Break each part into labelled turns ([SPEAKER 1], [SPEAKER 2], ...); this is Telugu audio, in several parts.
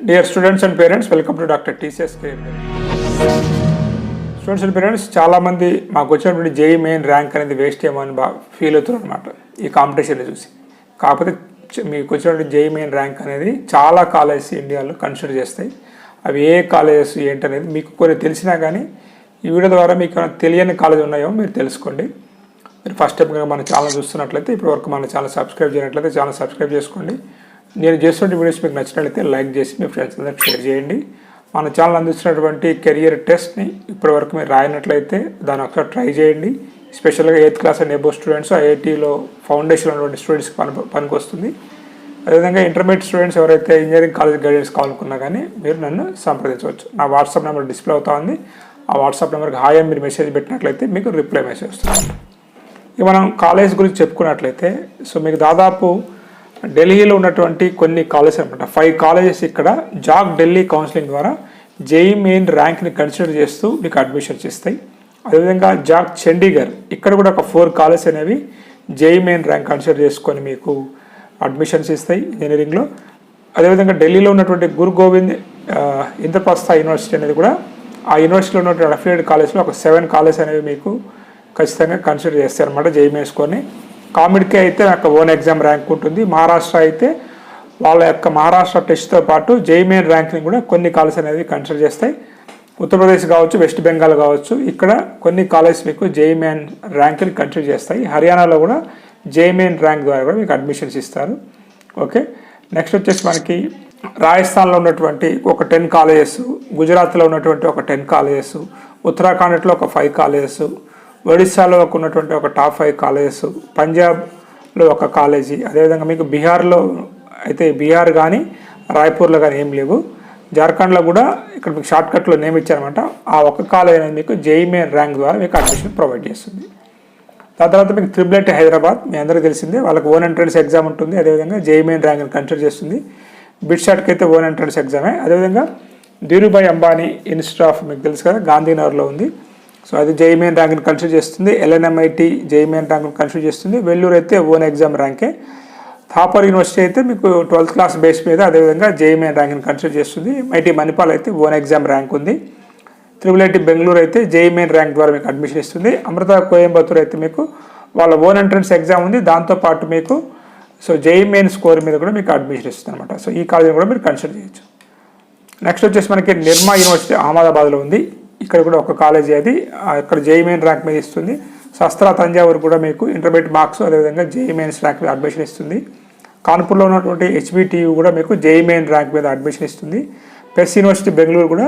[SPEAKER 1] Dear students and parents welcome to doctor TCS care students and parents చాలామంది మాకు వచ్చినటువంటి జేఈ మెయిన్ ర్యాంక్ అనేది వేస్ట్ ఏమని బాగా ఫీల్ అవుతున్నారు అనమాట ఈ కాంపిటీషన్ని చూసి. కాకపోతే మీకు వచ్చినటువంటి జేఈ మెయిన్ ర్యాంక్ అనేది చాలా కాలేజెస్ ఇండియాలో కన్సిడర్ చేస్తాయి. అవి ఏ కాలేజెస్ ఏంటనేది మీకు కొన్ని తెలిసినా కానీ ఈ వీడియో ద్వారా మీకు ఏమైనా తెలియని కాలేజ్ ఉన్నాయో మీరు తెలుసుకోండి. మీరు ఫస్ట్ టైం కనుక మన ఛానల్ చూస్తున్నట్లయితే ఇప్పటివరకు మన ఛానల్ సబ్స్క్రైబ్ చేయనట్లయితే ఛానల్ సబ్స్క్రైబ్ చేసుకోండి. నేను చేస్తున్న వీడియోస్ మీకు నచ్చినట్లయితే లైక్ చేసి మీ ఫ్రెండ్స్ అందరికి షేర్ చేయండి. మన ఛానల్ అందిస్తున్నటువంటి కెరియర్ టెస్ట్ని ఇప్పటివరకు మీరు రాయనట్లయితే దాన్ని ఒకసారి ట్రై చేయండి. స్పెషల్గా eighth class and above students ఐఐటీలో foundation ఉన్నటువంటి స్టూడెంట్స్కి పని పనికి వస్తుంది అదేవిధంగా ఇంటర్మీడియట్ స్టూడెంట్స్ ఎవరైతే ఇంజనీరింగ్ కాలేజ్ గైడెన్స్ కావాలనుకున్నా కానీ మీరు నన్ను సంప్రదించవచ్చు. నా వాట్సాప్ నెంబర్ డిస్ప్లే అవుతా ఉంది. ఆ వాట్సాప్ నెంబర్కి హాయ్ అని మీరు మెసేజ్ పెట్టినట్లయితే మీకు రిప్లై మెసేజ్ వస్తుంది. ఇక మనం కాలేజ్ గురించి చెప్పుకున్నట్లయితే సో మీకు దాదాపు ఢిల్లీలో ఉన్నటువంటి కొన్ని కాలేజెస్ అనమాట. ఫైవ్ కాలేజెస్ ఇక్కడ జాక్ ఢిల్లీ కౌన్సిలింగ్ ద్వారా జేఈ మెయిన్ ర్యాంక్ని కన్సిడర్ చేస్తూ మీకు అడ్మిషన్స్ ఇస్తాయి అదేవిధంగా జాక్ చండీగఢ్ ఇక్కడ కూడా ఒక ఫోర్ కాలేజెస్ అనేవి జేఈ మెయిన్ ర్యాంక్ కన్సిడర్ చేసుకొని మీకు అడ్మిషన్స్ ఇస్తాయి ఇంజనీరింగ్లో అదేవిధంగా ఢిల్లీలో ఉన్నటువంటి గురు గోవింద్ ఇంద్రప్రస్థ యూనివర్సిటీ అనేది కూడా ఆ యూనివర్సిటీలో ఉన్నటువంటి అఫిలియేటెడ్ కాలేజ్లో ఒక సెవెన్ కాలేజ్ అనేవి మీకు ఖచ్చితంగా కన్సిడర్ చేస్తారనమాట జేఈమేసుకొని కామెడీకి అయితే నాకు ఓన్ ఎగ్జామ్ ర్యాంక్ ఉంటుంది. మహారాష్ట్ర అయితే వాళ్ళ యొక్క మహారాష్ట్ర టెస్ట్తో పాటు జేఈమెయిన్ ర్యాంక్ని కూడా కొన్ని కాలేజ్ అనేవి కన్సిడర్ చేస్తాయి. ఉత్తరప్రదేశ్ కావచ్చు వెస్ట్ బెంగాల్ కావచ్చు ఇక్కడ కొన్ని కాలేజ్ మీకు జేఈమెయిన్ ర్యాంక్ని కన్సిడర్ చేస్తాయి. హర్యానాలో కూడా జేఈమెయిన్ ర్యాంక్ ద్వారా కూడా మీకు అడ్మిషన్స్ ఇస్తారు. ఓకే? నెక్స్ట్ వచ్చేసి మనకి రాజస్థాన్లో ఉన్నటువంటి ఒక టెన్ కాలేజెస్ గుజరాత్లో ఉన్నటువంటి ఒక టెన్ కాలేజెస్ ఉత్తరాఖండ్లో ఒక ఫైవ్ కాలేజెస్ ఒడిస్సాలో ఒక ఉన్నటువంటి ఒక టాప్ ఫైవ్ కాలేజెస్ పంజాబ్లో ఒక కాలేజీ అదేవిధంగా మీకు బీహార్లో అయితే బీహార్ కానీ రాయ్పూర్లో కానీ ఏం లేవు. జార్ఖండ్లో కూడా ఇక్కడ మీకు షార్ట్కట్లో నేమ్ ఇచ్చారనమాట ఆ ఒక్క కాలేజ్ అనేది మీకు జేఈమెయిన్ ర్యాంక్ ద్వారా మీకు అడ్మిషన్ ప్రొవైడ్ చేస్తుంది. దాని తర్వాత మీకు త్రిబులెట్ హైదరాబాద్ మీ అందరికీ తెలిసిందే వాళ్ళకి ఓన్ ఎంట్రన్స్ ఎగ్జామ్ ఉంటుంది అదేవిధంగా జేఈమెయిన్ ర్యాంక్ని కన్సిడర్ చేస్తుంది. బిడ్షాట్కి అయితే ఓన్ ఎంట్రన్స్ ఎగ్జామే అదేవిధంగా ధీరుభాయ్ అంబానీ ఇన్స్టిట్యూట్ ఆఫ్ మీకు తెలుసు కదా గాంధీనగర్లో ఉంది. సో అది జేఈమెయిన్ ర్యాంక్ని కన్సిడర్ చేస్తుంది. ఎల్ఎన్ఎంఐటి జేఈమెయిన్ ర్యాంక్ని కన్సిడర్ చేస్తుంది. వెల్లూరు అయితే ఓన్ ఎగ్జామ్ ర్యాంకే. థాపర్ యూనివర్సిటీ అయితే మీకు ట్వెల్త్ క్లాస్ బేస్ మీద అదేవిధంగా జేఈమెయిన్ ర్యాంక్ని కన్సిడర్ చేస్తుంది. ఐటీ మణిపాల్ అయితే ఓన్ ఎగ్జామ్ ర్యాంక్ ఉంది. త్రిబుల్ ఐటీ బెంగళూరు అయితే జేఈ మెయిన్ ర్యాంక్ ద్వారా మీకు అడ్మిషన్ ఇస్తుంది. అమృత కోయంబత్తూరు అయితే మీకు వాళ్ళ ఓన్ ఎంట్రన్స్ ఎగ్జామ్ ఉంది. దాంతోపాటు మీకు సో జేఈ మెయిన్ స్కోర్ మీద కూడా మీకు అడ్మిషన్ ఇస్తుంది అనమాట సో ఈ కాలేజీని కూడా మీరు కన్సిడర్ చేయొచ్చు. నెక్స్ట్ వచ్చేసి మనకి నిర్మా యూనివర్సిటీ అహ్మదాబాద్లో ఉంది. ఇక్కడ కూడా ఒక కాలేజీ అది. ఇక్కడ జేఈ మెయిన్ ర్యాంక్ మీద ఇస్తుంది. శస్త్ర తంజావూరు కూడా మీకు ఇంటర్మీడియట్ మార్క్స్ అదేవిధంగా జేఈ మెయిన్స్ ర్యాంక్ మీద అడ్మిషన్ ఇస్తుంది. కాన్పూర్లో ఉన్నటువంటి హెచ్బిటియు కూడా మీకు జేఈ మెయిన్ ర్యాంక్ మీద అడ్మిషన్ ఇస్తుంది. పెస్ యూనివర్సిటీ బెంగళూరు కూడా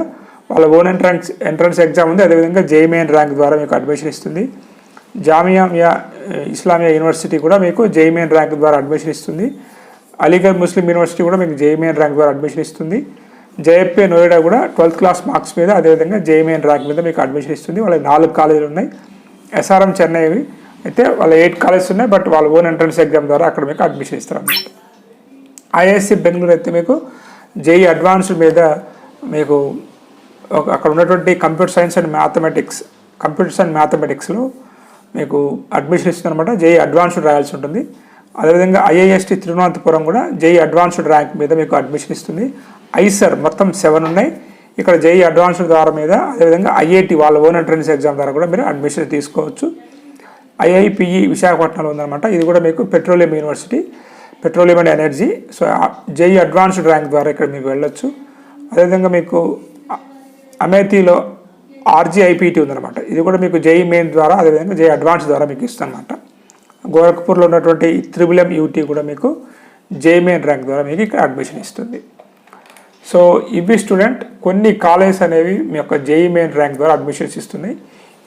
[SPEAKER 1] వాళ్ళ ఓన్ ఎంట్రన్స్ ఎంట్రన్స్ ఎగ్జామ్ ఉంది. అదేవిధంగా జేఈ మెయిన్ ర్యాంక్ ద్వారా మీకు అడ్మిషన్ ఇస్తుంది. జామియామియా ఇస్లామియా యూనివర్సిటీ కూడా మీకు జేఈ మెయిన్ ర్యాంక్ ద్వారా అడ్మిషన్ ఇస్తుంది. అలీగఢ్ ముస్లిం యూనివర్సిటీ కూడా మీకు జేఈ మెయిన్ ర్యాంక్ ద్వారా అడ్మిషన్ ఇస్తుంది. జేఎఫ్ఏ నోయిడా కూడా ట్వెల్త్ క్లాస్ మార్క్స్ మీద అదేవిధంగా జేఈ ర్యాంక్ మీద మీకు అడ్మిషన్ ఇస్తుంది. వాళ్ళకి నాలుగు కాలేజీలు ఉన్నాయి. ఎస్ఆర్ఎం చెన్నై అయితే వాళ్ళ ఎయిట్ కాలేజెస్ ఉన్నాయి బట్ వాళ్ళ ఓన్ ఎంట్రన్స్ ఎగ్జామ్ ద్వారా అక్కడ మీకు అడ్మిషన్ ఇస్తారు అన్నమాట. ఐఐఎస్సి బెంగళూరు అయితే మీకు జేఈ అడ్వాన్స్డ్ మీద మీకు ఒక- అక్కడ ఉన్నటువంటి computer science and mathematics computers and మ్యాథమెటిక్స్లో మీకు అడ్మిషన్ ఇస్తుంది అనమాట జేఈ అడ్వాన్స్డ్ రాయాల్సి ఉంటుంది. అదేవిధంగా ఐఐఎస్టి తిరువనంతపురం కూడా జేఈ అడ్వాన్స్డ్ ర్యాంక్ మీద మీకు అడ్మిషన్ ఇస్తుంది. ఐసర్ మొత్తం సెవెన్ ఉన్నాయి. ఇక్కడ జేఈ అడ్వాన్స్డ్ ద్వారా మీద అదేవిధంగా ఐఐటి వాళ్ళ ఓన్ ఎంట్రన్స్ ఎగ్జామ్ ద్వారా కూడా మీరు అడ్మిషన్ తీసుకోవచ్చు. ఐఐపిఈ విశాఖపట్నంలో ఉందన్నమాట. ఇది కూడా మీకు petroleum university petroleum and energy. So JEE advanced rank ద్వారా ఇక్కడ మీకు వెళ్ళొచ్చు. అదేవిధంగా మీకు అమేథీలో ఆర్జీఐపీటీ ఉందన్నమాట. ఇది కూడా మీకు జేఈ మెయిన్ ద్వారా అదేవిధంగా జేఈ అడ్వాన్స్ ద్వారా మీకు ఇస్తుందన్నమాట. గోరఖ్పూర్లో ఉన్నటువంటి త్రిబులం యూటీ కూడా మీకు జేఈ ర్యాంక్ ద్వారా మీకు ఇక్కడ అడ్మిషన్ ఇస్తుంది. సో ఇవి స్టూడెంట్ కొన్ని కాలేజెస్ అనేవి మీ యొక్క జేఈ మెయిన్ ర్యాంక్ ద్వారా అడ్మిషన్స్ ఇస్తున్నాయి.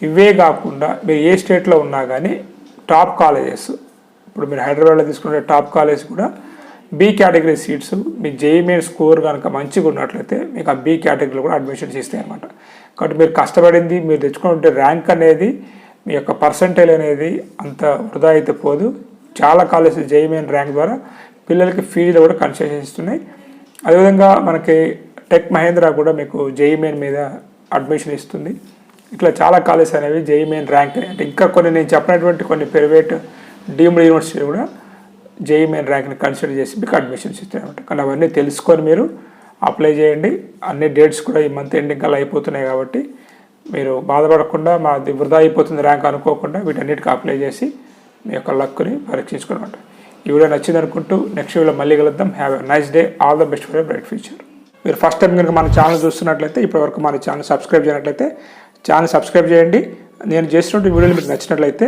[SPEAKER 1] ఇవే కాకుండా మీరు ఏ స్టేట్లో ఉన్నా కానీ టాప్ కాలేజెస్ ఇప్పుడు మీరు హైదరాబాద్లో తీసుకునే టాప్ కాలేజ్ కూడా బి కేటగిరీ సీట్స్ మీ జేఈ మెయిన్ స్కోర్ కనుక మంచిగా ఉన్నట్లయితే మీకు ఆ బి కేటగిరీలో కూడా అడ్మిషన్స్ ఇస్తాయి అనమాట కాబట్టి మీరు కష్టపడింది మీరు తెచ్చుకుంటే ర్యాంక్ అనేది మీ యొక్క పర్సంటేజ్ అనేది అంత వృధా అయితే పోదు. చాలా కాలేజెస్ జేఈ ర్యాంక్ ద్వారా పిల్లలకి ఫీజులు కూడా కన్సెషన్ ఇస్తున్నాయి. అదేవిధంగా మనకి టెక్ మహేంద్ర కూడా మీకు జేఈమెయిన్ మీద అడ్మిషన్ ఇస్తుంది. ఇట్లా చాలా కాలేజెస్ అనేవి జేఈమెయిన్ ర్యాంక్ అంటే ఇంకా కొన్ని నేను చెప్పినటువంటి కొన్ని ప్రైవేట్ డీమ్డ్ యూనివర్సిటీ కూడా జేఈమెయిన్ ర్యాంక్ని కన్సిడర్ చేసి మీకు అడ్మిషన్స్ ఇస్తారనమాట కానీ అవన్నీ తెలుసుకొని మీరు అప్లై చేయండి. అన్ని డేట్స్ కూడా ఈ మంత్ ఎండింగ్ కల్లా అయిపోతున్నాయి కాబట్టి మీరు బాధపడకుండా మాది వృధా అయిపోతుంది ర్యాంక్ అనుకోకుండా వీటన్నిటికీ అప్లై చేసి మీ యొక్క లక్ని పరీక్షించుకోనమాట ఈ వీడియో నచ్చింది అనుకుంటూ నెక్స్ట్ వీడియో మళ్ళీ కలుద్దాం. Have a nice day all the best for bright future మీరు ఫస్ట్ టైం కనుక మన ఛానల్ చూస్తున్నట్లయితే ఇప్పటివరకు మన ఛానల్ సబ్స్క్రైబ్ చేయనట్లయితే ఛానల్ సబ్స్క్రైబ్ చేయండి. నేను చేసినటువంటి వీడియోలు మీకు నచ్చినట్లయితే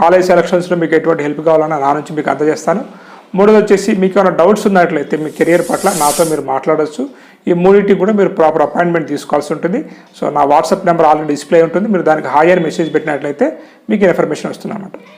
[SPEAKER 1] కాలేజ్ సెలక్షన్స్లో మీకు ఎటువంటి హెల్ప్ కావాలన్నా నా నుంచి మీకు అందజేస్తాను. మూడోది వచ్చేసి మీకు ఏమైనా డౌట్స్ ఉన్నట్లయితే మీ కెరియర్ పట్ల నాతో మీరు మాట్లాడవచ్చు ఈ మూడింటికి కూడా మీరు ప్రాపర్ అపాయింట్మెంట్ తీసుకోవాల్సి ఉంటుంది. సో నా వాట్సాప్ నెంబర్ ఆల్రెడీ డిస్ప్లే ఉంటుంది. మీరు దానికి హాయ్ అని మెసేజ్ పెట్టినట్లయితే మీకు ఇన్ఫర్మేషన్ వస్తుంది అన్నమాట